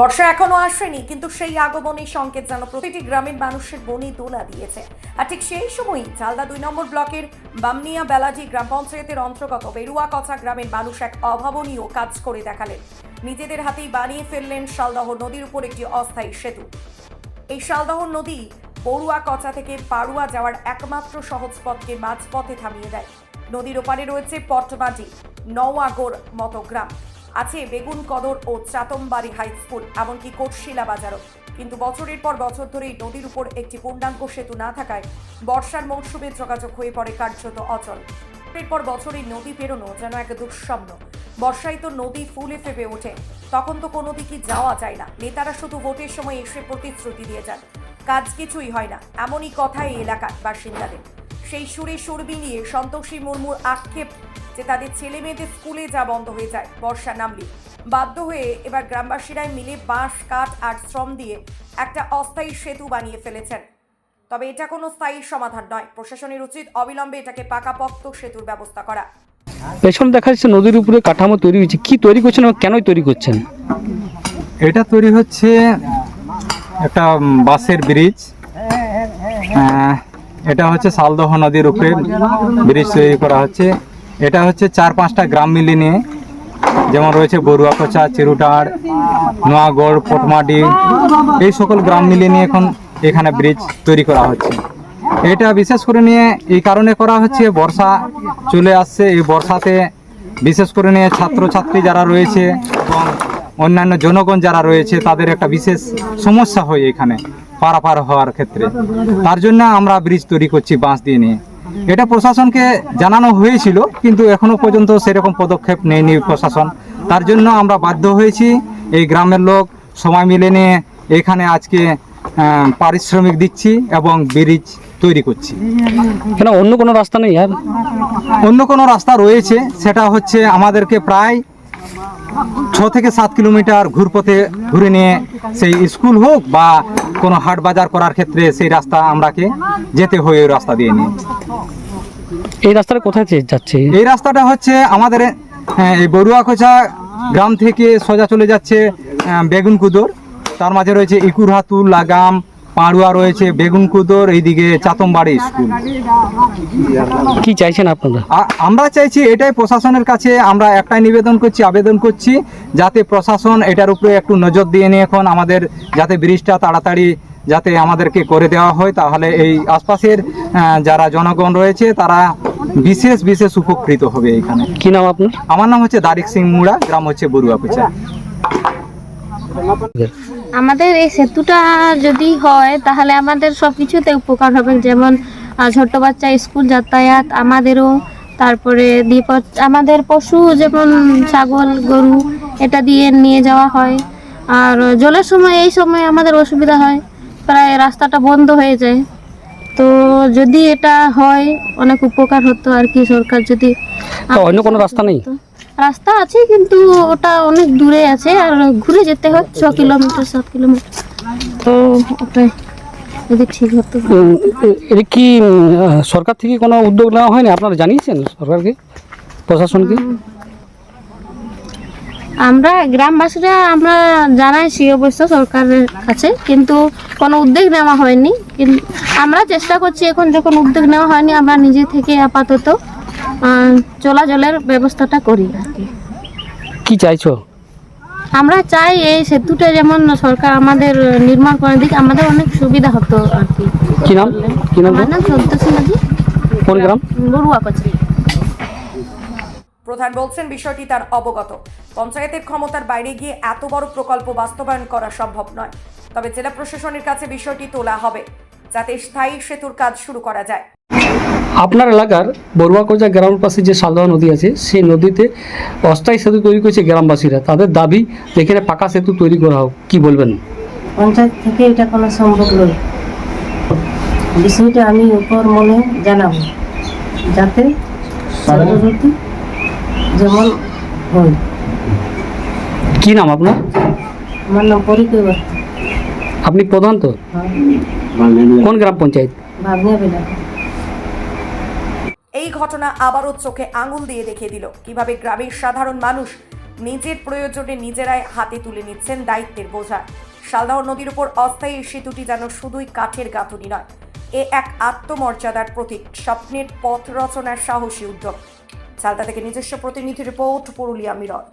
বর্ষা এখনও আসেনি, কিন্তু সেই আগমনের সংকেত যেন প্রতিটি গ্রামের মানুষের বনি দোলা দিয়েছে। আর ঠিক সেই সময়ই চালদা দুই নম্বর ব্লকের বামনিয়া বেলাজি গ্রাম পঞ্চায়েতের অন্তর্গত বেরুয়া কচা গ্রামের মানুষ এক অভাবনীয় কাজ করে দেখালেন। নিজেদের হাতেই বানিয়ে ফেললেন শালদহ নদীর উপর একটি অস্থায়ী সেতু। এই শালদহ নদী বড়ুয়া কচা থেকে পাড়ুয়া যাওয়ার একমাত্র সহজ পথকে মাঝপথে থামিয়ে দেয়। নদীর ওপারে রয়েছে পটমাটি, নওয়াগোর মতো গ্রাম। আছে বেগুন, কদর ও চাতমবাড়ি হাই স্কুল, এমনকি কোটশিলা বাজারও। কিন্তু বছরের পর বছর ধরেই নদীর উপর একটি পূর্ণাঙ্গ সেতু না থাকায় বর্ষার মৌসুমে যোগাযোগ হয়ে পড়ে কার্যত অচল। এরপর বছরই নদী পেরোনো যেন এক দুঃস্বপ্ন। বর্ষায় তো নদী ফুলে ফেপে ওঠে। তখন তো কোনো দিকে যাওয়া যায় না। নেতারা শুধু ভোটের সময় এসে প্রতিশ্রুতি দিয়ে যান। কাজ কিছুই হয় না। এমনই কথা এই এলাকার বাসিন্দাদের। সেই সুরে সুর মিলিয়ে সন্তোষী মুর্মুর আক্ষেপ যে তাদের ছেলে মেয়েদের স্কুলে যা বন্ধ হয়ে যায় বর্ষা নামলে বাধ্য হয়ে এবার গ্রামবাসীরাই মিলে বাঁশ কাঠ আর শ্রম দিয়ে একটা অস্থায়ী সেতু বানিয়ে ফেলেছেন। তবে এটা কোনো স্থায়ী সমাধান নয়। প্রশাসনের উচিত অবিলম্বে এটাকে পাকাপোক্ত সেতুর ব্যবস্থা করা। পেছনে দেখা যাচ্ছে নদীর উপরে কাঠামো তৈরি হয়েছে। কি তৈরি করছেন এবং কেনই তৈরি করছেন? এটা তৈরি হচ্ছে একটা বাঁশের ব্রিজ। আহ, এটা হচ্ছে শালদহ নদীর উপরে ব্রিজ তৈরি করা হচ্ছে। এটা হচ্ছে চার পাঁচটা গ্রাম মিলিয়ে নিয়ে যেমন রয়েছে বড়ুয়াকোচা চিরুটার, নোয়াগড়, পোটমাটি, এই সকল গ্রাম মিলিয়ে নিয়ে এখন এখানে ব্রিজ তৈরি করা হচ্ছে। এটা বিশেষ করে নিয়ে এই কারণে করা হচ্ছে, বর্ষা চলে আসছে, এই বর্ষাতে বিশেষ করে নিয়ে ছাত্রছাত্রী যারা রয়েছে এবং অন্যান্য জনগণ যারা রয়েছে, তাদের একটা বিশেষ সমস্যা হয় এখানে, পারাপার হওয়ার ক্ষেত্রে। তার জন্য আমরা ব্রিজ তৈরি করছি বাঁশ দিয়ে নিয়ে এটা প্রশাসনকে জানানো হয়েছিল কিন্তু এখনও পর্যন্ত সেরকম পদক্ষেপ নেয়নি প্রশাসন। তার জন্য আমরা বাধ্য হয়েছি এই গ্রামের লোক সময় মিলে নিয়ে এখানে আজকে পারিশ্রমিক দিচ্ছি এবং ব্রিজ তৈরি করছি। কেন অন্য কোনো রাস্তা নেই অন্য কোনো রাস্তা রয়েছে সেটা হচ্ছে আমাদেরকে প্রায় ছ থেকে সাত কিলোমিটার ঘুরপথে ঘুরে নিয়ে সেই স্কুল হোক বা কোনো হাট বাজার করার ক্ষেত্রে সেই রাস্তা আমরাকে যেতে হয় ওই রাস্তা দিয়ে নিয়ে। এই রাস্তাটা কোথায় যাচ্ছে? এই রাস্তাটা হচ্ছে আমাদের হ্যাঁ, এই বড়ুয়াকোচা গ্রাম থেকে সোজা চলে যাচ্ছে বেগুনকুদর। তার মাঝে রয়েছে ইকুরহাতুল লাগাম পাড়ুয়া রয়েছে বেগুনকুদর এইদিকে চাতমবাড়ি স্কুল। কি চাইছেন আপনারা? আমরা চাইছি এটাই প্রশাসনের কাছে আমরা একটাই নিবেদন করছি আবেদন করছি যাতে প্রশাসন এটার উপরে একটু নজর দিয়ে নিয়ে এখন আমাদের যাতে ব্রিজটা তাড়াতাড়ি যাতে আমাদেরকে করে দেওয়া হয় তাহলে এই আশপাশের যারা জনগণ রয়েছে তারা বিশেষ বিশেষ উপকৃত হবে এখানে। কি নাম আপনার? আমার নাম হচ্ছে দারিক সিং মুড়া গ্রাম হচ্ছে বড়ুয়াকুচা। আমাদের এই সেতুটা যদি হয় তাহলে আমাদের সব কিছুতে উপকার হবে। যেমন আহ, ছোট বাচ্চা স্কুল যাতায়াত আমাদেরও তারপরে বিপদ আমাদের পশু যেমন ছাগল গরু এটা দিয়ে নিয়ে যাওয়া হয়। আর জলের সময় এই সময় আমাদের অসুবিধা হয়। প্রায় রাস্তাটা বন্ধ হয়ে যায়। তো যদি এটা হয় অনেক উপকার হতো আর কি সরকার যদি অন্য কোনো রাস্তা নেই? রাস্তা আছে কিন্তু ওটা অনেক দূরে আছে আর ঘুরে যেতে হয় ছ কিলোমিটার সাত কিলোমিটার। তো ওটাই এটা কি সরকার থেকে কোনো উদ্যোগ নেওয়া হয়নি? আপনারা জানিয়েছেন সরকারকে প্রশাসনকে? আমরা গ্রামবাসীরা আমরা জানাইছি অবশ্য সরকারের কাছে কিন্তু কোনো উদ্যোগ নেওয়া হয়নি। আমরা চেষ্টা করছি এখন যখন উদ্যোগ নেওয়া হয়নি আমরা নিজে থেকে আপাতত চলাচলের ব্যবস্থাটা করি আর কি। কি চাইছো? আমরা চাই এই সেতুটা যেমন সরকার আমাদের নির্মাণ করে দিক আমাদের অনেক সুবিধা হতো আর কি। কি নাম? কি নাম আমার নাম সন্তোষী মাঝি কোন গ্রাম? বড়ুয়া কচরি। প্রধান বলছেন বিষয়টি তার অবগত। পঞ্চায়েতের ক্ষমতার বাইরে গিয়ে এত বড় প্রকল্প বাস্তবায়ন করা সম্ভব নয়। তবে জেলা প্রশাসনের কাছে বিষয়টি তোলা হবে যাতে স্থায়ী সেতুর কাজ শুরু করা যায়। আপনার এলাকার বড়ুয়াকোজা গ্রামের পাশে যে শালদহ নদী আছে সেই নদীতে অস্থায়ী সেতু তৈরি করেছে গ্রামবাসীরা। তাদের দাবি এখানে পাকা সেতু তৈরি করা হোক। কি বলবেন? পঞ্চায়েত থেকে এটা কোনো সম্ভব নয়। বিষয়টা আমি উপর মনে জানাব। যাতে যেমন হয়। কি নাম আপনার? আমার নাম পরিচয় আপনি প্রধান তো? কোন গ্রাম পঞ্চায়েত? বেলা এই ঘটনা আবারও চোখে আঙুল দিয়ে দেখিয়ে দিল। কীভাবে গ্রামের সাধারণ মানুষ নিজের প্রয়োজনে নিজেরাই হাতে তুলে নিচ্ছেন দায়িত্বের বোঝা। শালদাহ নদীর উপর অস্থায়ী সেতুটি যেন শুধুই কাঠের গাঁথুনি নয়, এ এক আত্মমর্যাদার প্রতীক, স্বপ্নের পথ রচনার সাহসী উদ্যোগ। শালদা থেকে নিজস্ব প্রতিনিধি রিপোর্ট, পুরুলিয়া মিরর।